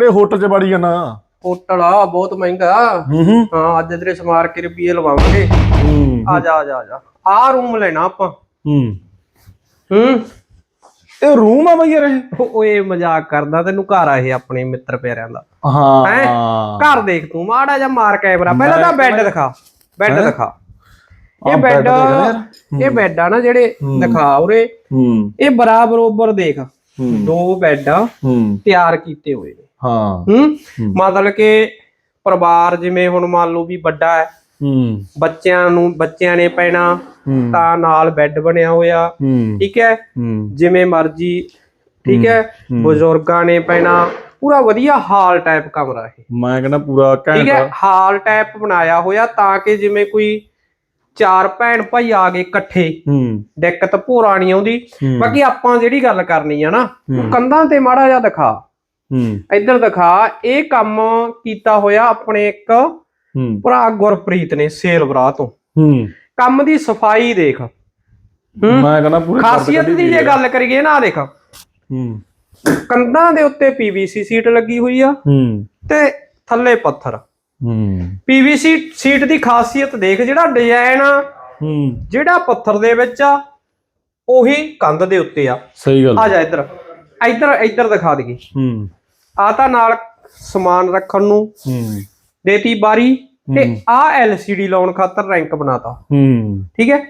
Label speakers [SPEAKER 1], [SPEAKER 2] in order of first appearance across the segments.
[SPEAKER 1] ਤੇ ਹੋਟਲ 'ਚ ਬੜੀ ਜਾਣਾ
[SPEAKER 2] ਹੋਟਲ ਆ ਬਹੁਤ ਮਹਿੰਗਾ।
[SPEAKER 1] ਹੂੰ ਹੂੰ।
[SPEAKER 2] ਹਾਂ ਅੱਜ ਤੇਰੇ ਸਮਾਰ ਕੇ ਰੁਪਏ ਲਵਾਵਾਂਗੇ।
[SPEAKER 1] ਹੂੰ।
[SPEAKER 2] ਆ ਜਾ ਆ ਜਾ ਆ ਜਾ। ਆ ਰੂਮ ਲੈਣਾ ਆਪਾਂ।
[SPEAKER 1] ਹੂੰ।
[SPEAKER 2] ਹੂੰ।
[SPEAKER 1] ਇਹ ਰੂਮ ਆ ਬਈ ਯਾਰ ਇਹ।
[SPEAKER 2] ਓਏ ਮਜ਼ਾਕ ਕਰਦਾ ਤੈਨੂੰ ਘਰ ਆ ਇਹ ਆਪਣੇ ਮਿੱਤਰ ਪਿਆਰਿਆਂ ਦਾ। ਹੈਂ?
[SPEAKER 1] ਹਾਂ?
[SPEAKER 2] ਘਰ ਦੇਖ ਤੂੰ ਮਾੜਾ ਜਿਹਾ ਮਾਰ ਕੈਮਰਾ। ਪਹਿਲਾਂ ਤਾਂ ਬੈੱਡ ਦਿਖਾ ਬੈੱਡ ਦਿਖਾ। ਇਹ ਬੈੱਡ। ਇਹ ਬੈੱਡ ਆ ਨਾ ਜਿਹੜੇ ਦਿਖਾ ਉਰੇ। ਇਹ ਬਰਾਬਰ ਬਰੋਬਰ ਦੇਖ। ਦੋ ਬੈੱਡ ਤਿਆਰ ਕੀਤੇ ਹੋਏ ਨੇ।
[SPEAKER 1] ਹਾਂ।
[SPEAKER 2] ਹੂੰ? ਮਤਲਬ ਕਿ ਪਰਿਵਾਰ ਜਿਵੇਂ ਹੁਣ ਮੰਨ ਲਓ ਵੀ ਵੱਡਾ ਹੈ
[SPEAKER 1] ਹੂੰ।
[SPEAKER 2] ਬੱਚਿਆਂ ਨੂੰ ਬੱਚਿਆਂ ਨੇ ਪੈਣਾ ਤਾਂ ਨਾਲ ਬੈੱਡ ਬਣਿਆ ਹੋਇਆ। ਠੀਕ ਹੈ? ਜਿਵੇਂ ਮਰਜ਼ੀ ਠੀਕ ਹੈ? ਬਜ਼ੁਰਗਾਂ ਨੇ ਪੈਣਾ। ਪੂਰਾ ਵਧੀਆ ਹਾਲ ਟਾਈਪ ਕਮਰਾ ਇਹ।
[SPEAKER 1] ਮੈਂ ਕਹਿੰਦਾ ਪੂਰਾ
[SPEAKER 2] ਠੀਕ
[SPEAKER 1] ਘੈਂਟ
[SPEAKER 2] ਹੈ? ਹਾਲ ਟਾਈਪ ਬਣਾਇਆ ਹੋਇਆ ਤਾਂ ਕਿ ਜਿਵੇਂ ਕੋਈ ਚਾਰ ਭੈਣ ਭਾਈ ਆ ਗਏ ਇਕੱਠੇ।
[SPEAKER 1] ਹੂੰ।
[SPEAKER 2] ਦਿੱਕਤ ਭੋਰਾ ਨਹੀਂ ਆਉਂਦੀ। ਬਾਕੀ ਆਪਾਂ ਜਿਹੜੀ ਗੱਲ ਕਰਨੀ ਆ ਨਾ ਕੰਧਾਂ ਤੇ ਮਾੜਾ ਜਿਹਾ ਦਿਖਾ।
[SPEAKER 1] ਹੂੰ
[SPEAKER 2] ਇੱਧਰ ਦਿਖਾ ਇਹ ਕੰਮ ਕੀਤਾ ਹੋਇਆ ਆਪਣੇ ਇੱਕ
[SPEAKER 1] ਹੂੰ।
[SPEAKER 2] ਭਰਾ ਗੁਰਪ੍ਰੀਤ ਨੇ ਸੇਲ ਬਰਾ ਤੋਂ।
[SPEAKER 1] ਹੂੰ।
[SPEAKER 2] ਕੰਮ ਦੀ ਸਫ਼ਾਈ ਦੇਖ।
[SPEAKER 1] ਮੈਂ ਕਹਿੰਦਾ ਪੂਰੇ
[SPEAKER 2] ਖਾਸੀਅਤ ਦੀ ਜੇ ਗੱਲ ਕਰੀਏ ਨਾ ਦੇਖ।
[SPEAKER 1] ਹੂੰ।
[SPEAKER 2] ਕੰਧਾਂ ਦੇ ਉੱਤੇ ਪੀਵੀਸੀ ਸੀਟ ਲੱਗੀ ਹੋਈ ਆ।
[SPEAKER 1] ਹੂੰ।
[SPEAKER 2] ਤੇ ਥੱਲੇ ਪੱਥਰ।
[SPEAKER 1] ਹੂੰ।
[SPEAKER 2] ਪੀਵੀਸੀ ਸੀਟ ਦੀ ਖਾਸੀਅਤ ਦੇਖ ਜਿਹੜਾ ਡਿਜ਼ਾਈਨ ਆ
[SPEAKER 1] ਹੂੰ।
[SPEAKER 2] ਜਿਹੜਾ ਪੱਥਰ ਦੇ ਵਿੱਚ ਆ ਉਹੀ ਕੰਧ ਦੇ ਉੱਤੇ ਆ।
[SPEAKER 1] ਸਹੀ ਗੱਲ
[SPEAKER 2] ਆ। ਜਾ ਇੱਧਰ। ਇੱਧਰ ਇੱਧਰ ਦਿਖਾ ਦਈਏ।
[SPEAKER 1] ਹੂੰ।
[SPEAKER 2] ਆ ਤਾਂ ਨਾਲ ਸਮਾਨ ਰੱਖਣ ਨੂੰ।
[SPEAKER 1] ਹੂੰ।
[SPEAKER 2] ਦੇਤੀ ਬਾਰੀ ਤੇ ਆ LCD ਲਾਉਣ ਖਾਤਰ ਰੈਂਕ ਬਣਾਤਾ।
[SPEAKER 1] ਹੂੰ।
[SPEAKER 2] ਠੀਕ ਹੈ?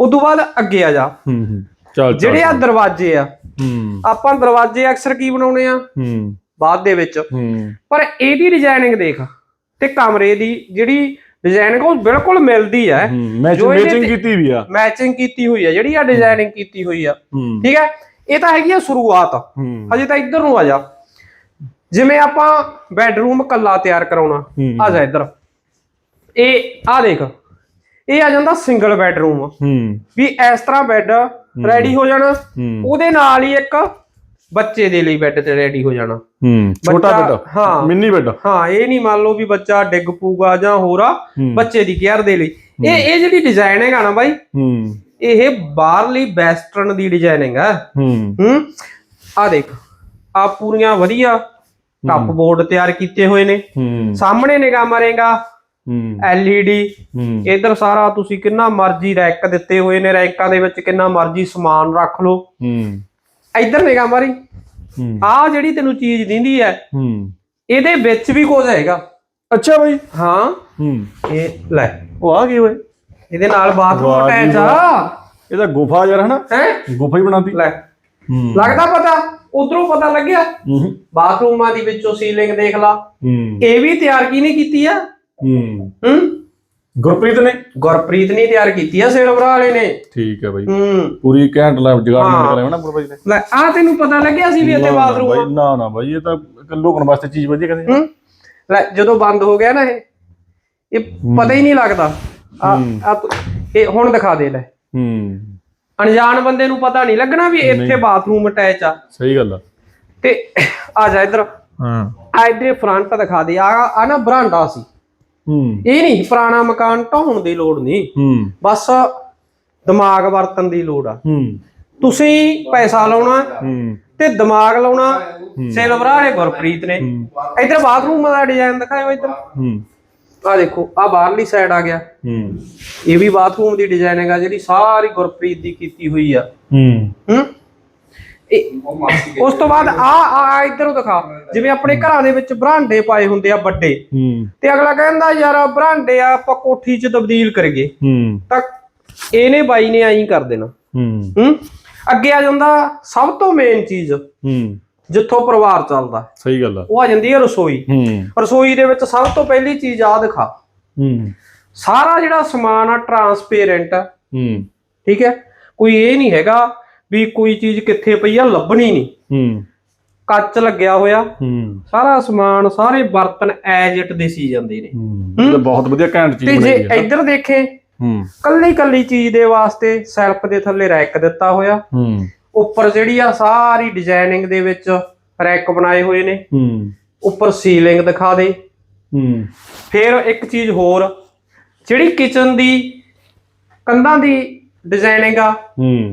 [SPEAKER 2] ਉਸ ਤੋਂ ਬਾਅਦ ਅੱਗੇ ਆ ਜਾ।
[SPEAKER 1] ਹੂੰ ਹੂੰ। ਚੱਲ ਚੱਲ
[SPEAKER 2] ਜਿਹੜੇ ਆ ਦਰਵਾਜ਼ੇ ਆ।
[SPEAKER 1] ਹੂੰ।
[SPEAKER 2] ਆਪਾਂ ਦਰਵਾਜ਼ੇ ਅਕਸਰ ਕੀ ਬਣਾਉਣੇ ਆ?
[SPEAKER 1] ਹੂੰ।
[SPEAKER 2] ਬਾਅਦ ਦੇ ਵਿੱਚ।
[SPEAKER 1] ਹੂੰ।
[SPEAKER 2] ਪਰ ਇਹਦੀ ਡਿਜ਼ਾਈਨਿੰਗ ਦੇਖ ਤੇ ਕਮਰੇ ਦੀ ਜਿਹੜੀ ਡਿਜ਼ਾਈਨਿੰਗ ਉਹ ਬਿਲਕੁਲ ਮਿਲਦੀ ਹੈ।
[SPEAKER 1] ਮੈਚਿੰਗ ਕੀਤੀ ਵੀ ਆ।
[SPEAKER 2] ਮੈਚਿੰਗ ਕੀਤੀ ਹੋਈ ਹੈ ਜਿਹੜੀ ਆ ਡਿਜ਼ਾਈਨਿੰਗ ਕੀਤੀ ਹੋਈ ਆ। ਠੀਕ ਹੈ? ਇਹ ਤਾਂ ਹੈਗੀ ਆ ਸ਼ੁਰੂਆਤ। ਹਜੇ ਤਾਂ ਇੱਧਰ ਨੂੰ ਆ ਜਾ। ਜਿਵੇਂ ਆਪਾਂ ਬੈੱਡਰੂਮ ਕੱਲਾ ਤਿਆਰ ਕਰਾਉਣਾ। ਆ ਜਾ ਇੱਧਰ। ਇਹ ਆ ਦੇਖ ਇਹ ਆ ਜਾਂਦਾ ਸਿੰਗਲ ਬੈੱਡਰੂਮ
[SPEAKER 1] ਹੂੰ।
[SPEAKER 2] ਵੀ ਇਸ ਤਰ੍ਹਾਂ ਬੈੱਡ ਰੈਡੀ ਹੋ ਜਾਣਾ ਉਹਦੇ ਨਾਲ ਹੀ ਇੱਕ ਬੱਚੇ ਦੇ ਲਈ ਬੈੱਡ ਤੇ ਰੈਡੀ ਹੋ ਜਾਣਾ।
[SPEAKER 1] ਹੂੰ ਛੋਟਾ ਬੈੱਡ
[SPEAKER 2] ਹਾਂ।
[SPEAKER 1] ਮਿੰਨੀ ਬੈੱਡ
[SPEAKER 2] ਹਾਂ ਇਹ ਨਹੀਂ ਮੰਨ ਲਓ ਵੀ ਬੱਚਾ ਡਿੱਗ ਪੂਗਾ ਜਾਂ ਹੋਰ। ਬੱਚੇ ਦੀ ਕੇਅਰ ਦੇ ਲਈ। ਇਹ ਇਹ ਜਿਹੜੀ ਡਿਜ਼ਾਈਨ ਹੈਗਾ ਨਾ ਬਾਈ
[SPEAKER 1] ਹੂੰ।
[SPEAKER 2] ਇਹ ਬਾਹਰਲੀ ਵੈਸਟਰਨ ਦੀ ਡਿਜ਼ਾਈਨਿੰਗ ਆ
[SPEAKER 1] ਹੂੰ।
[SPEAKER 2] ਹੂੰ। ਆ ਦੇਖ ਆ ਪੂਰੀਆਂ ਵਧੀਆ ਕੱਪ ਬੋਰਡ ਤਿਆਰ ਕੀਤੇ ਹੋਏ ਨੇ।
[SPEAKER 1] ਹੂੰ।
[SPEAKER 2] ਸਾਹਮਣੇ ਨਿਗਾਹ ਮਾਰੇਗਾ।
[SPEAKER 1] ਹੂੰ।
[SPEAKER 2] LED
[SPEAKER 1] ਹੂੰ।
[SPEAKER 2] ਇਧਰ ਸਾਰਾ ਤੁਸੀਂ ਕਿੰਨਾ ਮਰਜ਼ੀ ਰੈਕ ਦਿੱਤੇ ਹੋਏ ਨੇ। ਰੈਕਾਂ ਦੇ ਵਿੱਚ ਕਿੰਨਾ ਮਰਜ਼ੀ ਸਮਾਨ ਰੱਖ ਲਓ।
[SPEAKER 1] ਹੂੰ।
[SPEAKER 2] ਇਧਰ ਨਿਗਾਹ ਮਾਰੀ।
[SPEAKER 1] ਹੂੰ।
[SPEAKER 2] ਆ ਜਿਹੜੀ ਤੈਨੂੰ ਚੀਜ਼ ਦਿੰਦੀ ਹੈ
[SPEAKER 1] ਹੂੰ।
[SPEAKER 2] ਇਹਦੇ ਵਿੱਚ ਵੀ ਕੁਝ ਹੈਗਾ।
[SPEAKER 1] ਅੱਛਾ ਬਾਈ।
[SPEAKER 2] ਹਾਂ।
[SPEAKER 1] ਹੂੰ।
[SPEAKER 2] ਇਹ ਲੈ
[SPEAKER 1] ਉਹ ਆ ਗਈ ਓਏ।
[SPEAKER 2] ਇਹਦੇ ਨਾਲ ਬਾਥਰੂਮ ਅਟੈਚ ਆ।
[SPEAKER 1] ਇਹ ਤਾਂ ਗੁਫਾ ਯਾਰ ਹਨਾ?
[SPEAKER 2] ਹੈ?
[SPEAKER 1] ਗੁਫਾ ਹੀ ਬਣਾਤੀ।
[SPEAKER 2] ਲੈ।
[SPEAKER 1] ਹੂੰ।
[SPEAKER 2] ਲੱਗਦਾ ਪਤਾ? ਉਧਰੋਂ ਪਤਾ ਲੱਗਿਆ
[SPEAKER 1] ਹੂੰ।
[SPEAKER 2] ਬਾਥਰੂਮਾਂ ਦੀ ਵਿੱਚੋਂ ਸੀਲਿੰਗ ਦੇਖ ਲਾ।
[SPEAKER 1] ਹੂੰ।
[SPEAKER 2] ਇਹ ਵੀ ਤਿਆਰ ਕਿਹਨੇ ਕੀਤੀ ਆ?
[SPEAKER 1] ਹੂੰ।
[SPEAKER 2] ਹੂੰ।
[SPEAKER 1] ਗੁਰਪ੍ਰੀਤ ਨੇ?
[SPEAKER 2] ਗੁਰਪ੍ਰੀਤ ਨੇ ਤਿਆਰ ਕੀਤੀ ਆ ਸੇਲਵਰਾ ਵਾਲੇ ਨੇ।
[SPEAKER 1] ਠੀਕ ਹੈ ਬਾਈ।
[SPEAKER 2] ਹੂੰ।
[SPEAKER 1] ਪੂਰੀ ਘੈਂਟ ਲਾਈਵ ਜਗਾੜ
[SPEAKER 2] ਹਾਂ।
[SPEAKER 1] ਨਿਕਲਿਆ ਹੋਣਾ ਪੂਰਾ ਬਾਈ ਨੇ?
[SPEAKER 2] ਲੈ ਆ ਤੈਨੂੰ ਪਤਾ ਲੱਗਿਆ ਸੀ ਵੀ ਇੱਥੇ
[SPEAKER 1] ਨਾ, ਨਾ
[SPEAKER 2] ਬਾਥਰੂਮ
[SPEAKER 1] ਬਾਈ ਨਾ ਨਾ ਬਾਈ ਇਹ ਤਾਂ ਲੋਕਣ ਵਾਸਤੇ ਚੀਜ਼ ਵਧੀਆ ਕਹਿੰਦੇ
[SPEAKER 2] ਹੂੰ। ਲੈ ਜਦੋਂ ਬੰਦ ਹੋ ਗਿਆ ਨਾ ਇਹ ਇਹ ਪਤਾ ਹੀ ਨਹੀਂ ਲੱਗਦਾ। ਆ ਆ ਇਹ ਹੁਣ ਦਿਖਾ ਦੇ ਲੈ।
[SPEAKER 1] ਹੂੰ।
[SPEAKER 2] ਅਣਜਾਣ ਬੰਦੇ ਨੂੰ ਪਤਾ ਨਹੀਂ ਲੱਗਣਾ ਵੀ ਇੱਥੇ ਬਾਥਰੂਮ ਅਟੈਚ ਆ।
[SPEAKER 1] ਸਹੀ ਗੱਲ ਆ।
[SPEAKER 2] ਤੇ ਆ ਜਾ ਇੱਧਰ।
[SPEAKER 1] ਹਾਂ।
[SPEAKER 2] ਆ ਇੱਧਰ ਫਰੰਟ ਦਿਖਾ ਦੇ। ਆ ਆ ਨਾ ਬਰਾਂਡਾ ਸੀ।
[SPEAKER 1] ਹੂੰ।
[SPEAKER 2] ਇਹ ਨਹੀਂ ਪੁਰਾਣਾ ਮਕਾਨ ਢਾਉਣ ਦੀ ਲੋੜ ਨਹੀਂ।
[SPEAKER 1] ਹੂੰ।
[SPEAKER 2] ਬਸ ਦਿਮਾਗ ਵਰਤਣ ਦੀ ਲੋੜ ਆ।
[SPEAKER 1] ਹੂੰ।
[SPEAKER 2] ਤੁਸੀਂ ਪੈਸਾ ਲਾਉਣਾ
[SPEAKER 1] ਹੂੰ।
[SPEAKER 2] ਤੇ ਦਿਮਾਗ ਲਾਉਣਾ। ਸਿਲਵਰ ਵਾਲੇ ਗੁਰਪ੍ਰੀਤ ਨੇ। ਇੱਧਰ ਬਾਥਰੂਮ ਦਾ ਡਿਜ਼ਾਈਨ ਦਿਖਾਇਓ ਇੱਧਰ।
[SPEAKER 1] ਹੂੰ।
[SPEAKER 2] ਆ ਦੇਖੋ ਆ ਬਾਹਰਲੀ ਸਾਈਡ ਆ ਗਿਆ।
[SPEAKER 1] ਹੂੰ।
[SPEAKER 2] ਇਹ ਵੀ ਬਾਥਰੂਮ ਦੀ ਡਿਜ਼ਾਈਨਿੰਗ ਆ ਜਿਹੜੀ ਸਾਰੀ ਗੁਰਪ੍ਰੀਤ ਦੀ ਕੀਤੀ ਹੋਈ ਆ।
[SPEAKER 1] ਹੂੰ।
[SPEAKER 2] ਹੂੰ? ਇਹ- ਉਸ ਤੋਂ ਬਾਅਦ ਆ ਆ ਇੱਧਰੋਂ ਦਿਖਾ। ਜਿਵੇਂ ਆਪਣੇ ਘਰਾਂ ਦੇ ਵਿੱਚ ਬਰਾਂਡੇ ਪਾਏ ਹੁੰਦੇ ਆ ਵੱਡੇ।
[SPEAKER 1] ਹੂੰ।
[SPEAKER 2] ਤੇ ਅਗਲਾ ਕਹਿੰਦਾ ਯਾਰ ਬਰਾਂਡੇ ਆ ਆਪਾਂ ਕੋਠੀ 'ਚ ਤਬਦੀਲ ਕਰੀਏ
[SPEAKER 1] ਹੂੰ।
[SPEAKER 2] ਤਾਂ ਇਹਨੇ ਬਾਈ ਨੇ ਐਂ ਕਰ ਦੇਣਾ।
[SPEAKER 1] ਹੂੰ।
[SPEAKER 2] ਹੂੰ? ਅੱਗੇ ਆ ਜਾਂਦਾ ਸਭ ਤੋਂ ਮੇਨ ਚੀਜ਼।
[SPEAKER 1] ਹੂੰ।
[SPEAKER 2] ਜਿੱਥੋਂ ਪਰਿਵਾਰ ਚੱਲਦਾ।
[SPEAKER 1] ਸਹੀ ਗੱਲ ਆ।
[SPEAKER 2] ਉਹ ਆ ਜਾਂਦੀ ਹੈ ਰਸੋਈ।
[SPEAKER 1] ਹੂੰ।
[SPEAKER 2] ਰਸੋਈ ਦੇ ਵਿੱਚ ਸਭ ਤੋਂ ਪਹਿਲੀ ਚੀਜ਼ ਆ ਦਿਖਾ।
[SPEAKER 1] ਹੂੰ।
[SPEAKER 2] ਸਾਰਾ ਜਿਹੜਾ ਸਮਾਨ ਆ ਟਰਾਂਸਪੇਰੈਂਟ ਆ।
[SPEAKER 1] ਹੂੰ।
[SPEAKER 2] ਠੀਕ ਹੈ? ਕੋਈ ਇਹ ਨਹੀਂ ਹੈਗਾ ਵੀ ਕੋਈ ਚੀਜ਼ ਕਿੱਥੇ ਪਈ ਆ ਲੱਭਣੀ ਨਹੀਂ।
[SPEAKER 1] ਹੂੰ।
[SPEAKER 2] ਕੱਚ ਲੱਗਿਆ ਹੋਇਆ।
[SPEAKER 1] ਹੂੰ।
[SPEAKER 2] ਸਾਰਾ ਸਮਾਨ ਸਾਰੇ ਬਰਤਨ ਐਜ ਇਟ ਦੇ ਸੀ ਜਾਂਦੇ ਨੇ।
[SPEAKER 1] ਹੂੰ। ਇਹ ਤਾਂ ਬਹੁਤ ਵਧੀਆ ਘੈਂਟ ਚੀਜ਼
[SPEAKER 2] ਤੇ ਜੇ
[SPEAKER 1] ਬਣਾਈ ਹੈ
[SPEAKER 2] ਇੱਧਰ ਦੇਖੇ
[SPEAKER 1] ਹੂੰ।
[SPEAKER 2] ਕੱਲੀ ਕੱਲੀ ਚੀਜ਼ ਦੇ ਵਾਸਤੇ ਸੈਲਫ ਦੇ ਥੱਲੇ ਰੈਕ ਦਿੱਤਾ ਹੋਇਆ।
[SPEAKER 1] ਹੂੰ।
[SPEAKER 2] ਉੱਪਰ ਜਿਹੜੀ ਆ ਸਾਰੀ ਡਿਜ਼ਾਈਨਿੰਗ ਦੇ ਵਿੱਚ ਰੈਕ ਬਣਾਏ ਹੋਏ ਨੇ।
[SPEAKER 1] ਹੂੰ।
[SPEAKER 2] ਉੱਪਰ ਸੀਲਿੰਗ ਦਿਖਾ ਦੇ।
[SPEAKER 1] ਹੂੰ।
[SPEAKER 2] ਫਿਰ ਇੱਕ ਚੀਜ਼ ਹੋਰ ਜਿਹੜੀ ਕਿਚਨ ਦੀ ਕੰਧਾਂ ਦੀ ਡਿਜ਼ਾਈਨਿੰਗ ਆ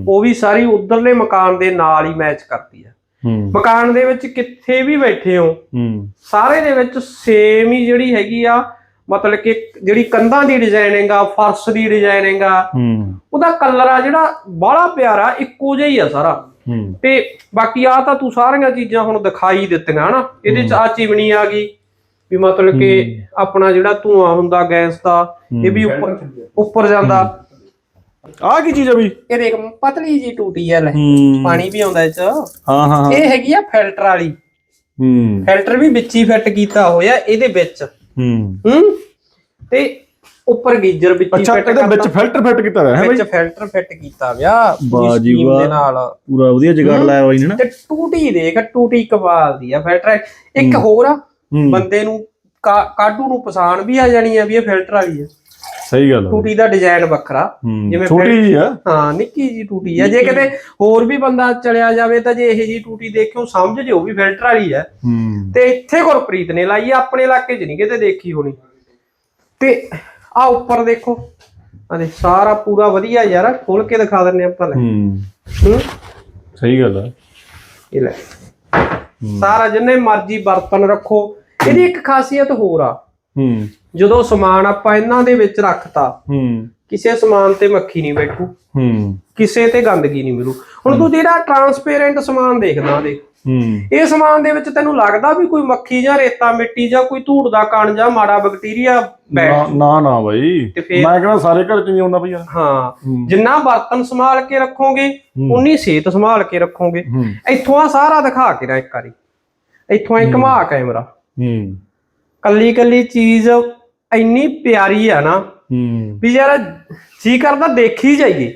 [SPEAKER 2] ਉਹ ਵੀ ਸਾਰੀ ਉਧਰਲੇ ਮਕਾਨ ਦੇ ਨਾਲ ਹੀ ਮੈਚ ਕਰਦੀ ਆ। ਮਕਾਨ ਦੇ ਵਿੱਚ ਕਿੱਥੇ ਵੀ ਬੈਠੇ ਹੂੰ ਸਾਰੇ ਦੇ ਵਿੱਚ ਸੇਮ ਹੀ ਜਿਹੜੀ ਹੈਗੀ ਆ ਮਤਲਬ ਕਿ ਜਿਹੜੀ ਕੰਧਾਂ ਦੀ ਡਿਜ਼ਾਈਨਿੰਗ ਆ ਫਰਸ਼ ਦੀ ਡਿਜ਼ਾਈਨਿੰਗ ਆ
[SPEAKER 1] ਹੂੰ।
[SPEAKER 2] ਉਹਦਾ ਕਲਰ ਆ ਜਿਹੜਾ ਬੜਾ ਪਿਆਰਾ ਇੱਕੋ ਜਿਹਾ ਹੀ ਆ ਸਾਰਾ।
[SPEAKER 1] ਹੂੰ।
[SPEAKER 2] ਤੇ ਬਾਕੀ ਆ ਤਾਂ ਤੂੰ ਸਾਰੀਆਂ ਚੀਜ਼ਾਂ ਹੁਣ ਦਿਖਾਈ ਦਿੱਤੀਆਂ ਹਨਾ। ਇਹਦੇ ਚ ਆ ਚਿਮਣੀ ਆ ਗਈ ਵੀ ਮਤਲਬ ਕਿ ਆਪਣਾ ਜਿਹੜਾ ਧੂਆਂ ਹੁੰਦਾ ਗੈਸ ਦਾ ਇਹ ਵੀ ਉੱਪਰ ਉੱਪਰ ਜਾਂਦਾ।
[SPEAKER 1] ਆ ਕੀ ਚੀਜ਼ ਆ ਬਈ
[SPEAKER 2] ਇਹ ਦੇਖ ਪਤਲੀ ਜੀ ਟੂਟੀ ਆ ਲੈ। ਪਾਣੀ ਵੀ ਆਉਂਦਾ ਇਹ ਚ।
[SPEAKER 1] ਹਾਂ ਹਾਂ ਹਾਂ।
[SPEAKER 2] ਇਹ ਹੈਗੀ ਆ ਫਿਲਟਰ ਵਾਲੀ।
[SPEAKER 1] ਹੂੰ।
[SPEAKER 2] ਫਿਲਟਰ ਵੀ ਵਿੱਚ ਹੀ ਫਿੱਟ ਕੀਤਾ ਹੋਇਆ ਇਹਦੇ ਵਿੱਚ।
[SPEAKER 1] ਹੂੰ।
[SPEAKER 2] ਹੂੰ? ਤੇ ਉੱਪਰ ਗੀਜ਼ਰ ਵਿੱਚ
[SPEAKER 1] ਅੱਛਾ
[SPEAKER 2] ਫਿੱਟ
[SPEAKER 1] ਇਹਦੇ ਵਿੱਚ ਫਿਲਟਰ ਫਿੱਟ ਕੀਤਾ ਹੋਇਆ ਹੈ
[SPEAKER 2] ਵਿੱਚ
[SPEAKER 1] ਬਈ?
[SPEAKER 2] ਫਿਲਟਰ ਫਿੱਟ ਕੀਤਾ ਵਿਆ
[SPEAKER 1] ਵਾਹ ਜੀ
[SPEAKER 2] ਦੇ। ਨਾਲ।
[SPEAKER 1] ਪੂਰਾ ਵਧੀਆ ਜਗਾੜ ਲਾਇਆ ਬਾਈ ਨੇ ਨਾ।
[SPEAKER 2] ਤੇ ਟੂਟੀ ਦੇਖ ਟੂਟੀ ਕਮਾਲ ਦੀ ਆ ਫਿਲਟਰ। ਇੱਕ ਹੋਰ ਆ ਬੰਦੇ ਨੂੰ ਕਾ- ਕਾਢੂ ਨੂੰ ਪਛਾਣ ਵੀ ਆ ਜਾਣੀ ਆ ਵੀ ਇਹ ਫਿਲਟਰ ਵਾਲੀ ਆ।
[SPEAKER 1] ਸਹੀ ਗੱਲ ਆ
[SPEAKER 2] ਟੂਟੀ ਦਾ ਡਿਜ਼ਾਈਨ ਵੱਖਰਾ।
[SPEAKER 1] ਹੂੰ
[SPEAKER 2] ਜਿਵੇਂ
[SPEAKER 1] ਛੋਟੀ ਜੀ ਆ।
[SPEAKER 2] ਹਾਂ ਨਿੱਕੀ ਜੀ ਟੂਟੀ ਆ। ਜੇ ਕਿਤੇ ਹੋਰ ਵੀ ਬੰਦਾ ਚਲਿਆ ਜਾਵੇ ਤਾਂ ਜੇ ਇਹ ਜੀ ਟੂਟੀ ਦੇਖਿਓ ਸਮਝ ਜਿਓ ਵੀ ਫਿਲਟਰ ਵਾਲੀ ਆ।
[SPEAKER 1] ਹੂੰ।
[SPEAKER 2] ਤੇ ਇੱਥੇ ਗੁਰਪ੍ਰੀਤ ਨੇ ਲਾਈ ਆ ਆਪਣੇ ਇਲਾਕੇ 'ਚ ਨਹੀਂ ਕਿਤੇ ਦੇਖੀ ਹੋਣੀ। ਤੇ ਆ ਉੱਪਰ ਦੇਖੋ। ਆ ਦੇ ਸਾਰਾ ਪੂਰਾ ਵਧੀਆ ਯਾਰ ਖੋਲ ਕੇ ਦਿਖਾ ਦਿੰਨੇ ਆਪਾਂ ਲੈ।
[SPEAKER 1] ਹੂੰ।
[SPEAKER 2] ਹੂੰ।
[SPEAKER 1] ਸਹੀ ਗੱਲ ਆ।
[SPEAKER 2] ਇਹ ਲੈ। ਸਾਰਾ ਜਿੰਨੇ ਮਰਜ਼ੀ ਬਰਤਨ ਰੱਖੋ। ਇਹਦੀ ਇੱਕ ਖਾਸੀਅਤ ਹੋਰ ਆ।
[SPEAKER 1] ਹੂੰ।
[SPEAKER 2] ਜਦੋਂ ਸਮਾਨ ਆਪਾਂ ਇਹਨਾਂ ਦੇ ਵਿੱਚ ਰੱਖਤਾ
[SPEAKER 1] ਹੂੰ।
[SPEAKER 2] ਕਿਸੇ ਸਮਾਨ ਤੇ ਮੱਖੀ ਨਹੀਂ ਬੈਠੂ।
[SPEAKER 1] ਹੂੰ।
[SPEAKER 2] ਕਿਸੇ ਤੇ ਗੰਦਗੀ ਨਹੀਂ ਮਿਲੂ। ਹੁਣ ਤੂੰ ਜਿਹੜਾ ਟਰਾਂਸਪੇਰੈਂਟ ਸਮਾਨ ਦੇਖਦਾ ਦੇਖ।
[SPEAKER 1] ਹੂੰ।
[SPEAKER 2] ਇਹ ਸਮਾਨ ਦੇ ਵਿੱਚ ਤੈਨੂੰ ਲੱਗਦਾ ਵੀ ਕੋਈ ਮੱਖੀ ਜਾਂ ਰੇਤਾ ਮਿੱਟੀ ਜਾਂ ਕੋਈ ਧੂੜ ਦਾ ਕਣ ਜਾਂ ਮਾੜਾ ਬੈਕਟੀਰੀਆ ਬੈਠ
[SPEAKER 1] ਨਾ ਨਾ ਬਾਈ। ਮੈਂ ਕਹਿੰਦਾ ਸਾਰੇ ਘਰ ਚ ਨਹੀਂ ਆਉਂਦਾ ਬਈ ਯਾਰ
[SPEAKER 2] ਹਾਂ। ਜਿੰਨਾ ਬਰਤਨ ਸੰਭਾਲ ਕੇ ਰੱਖੋਗੇ ਉਨੀ ਸਿਹਤ ਸੰਭਾਲ ਕੇ ਰੱਖੋਗੇ। ਇੱਥੋਂ ਆ ਸਾਰਾ ਦਿਖਾ ਕੇ ਨਾ ਇੱਕ ਵਾਰੀ। ਇੱਥੋਂ ਐ ਘੁਮਾ ਕੈਮਰਾ।
[SPEAKER 1] ਹੂੰ।
[SPEAKER 2] ਕੱਲੀ ਕੱਲੀ ਚੀਜ਼ ਇੰਨੀ ਪਿਆਰੀ ਆ ਨਾ
[SPEAKER 1] ਹੂੰ।
[SPEAKER 2] ਵੀ ਯਾਰ ਜੀ ਕਰਦਾ ਦੇਖੀ ਜਾਈਏ।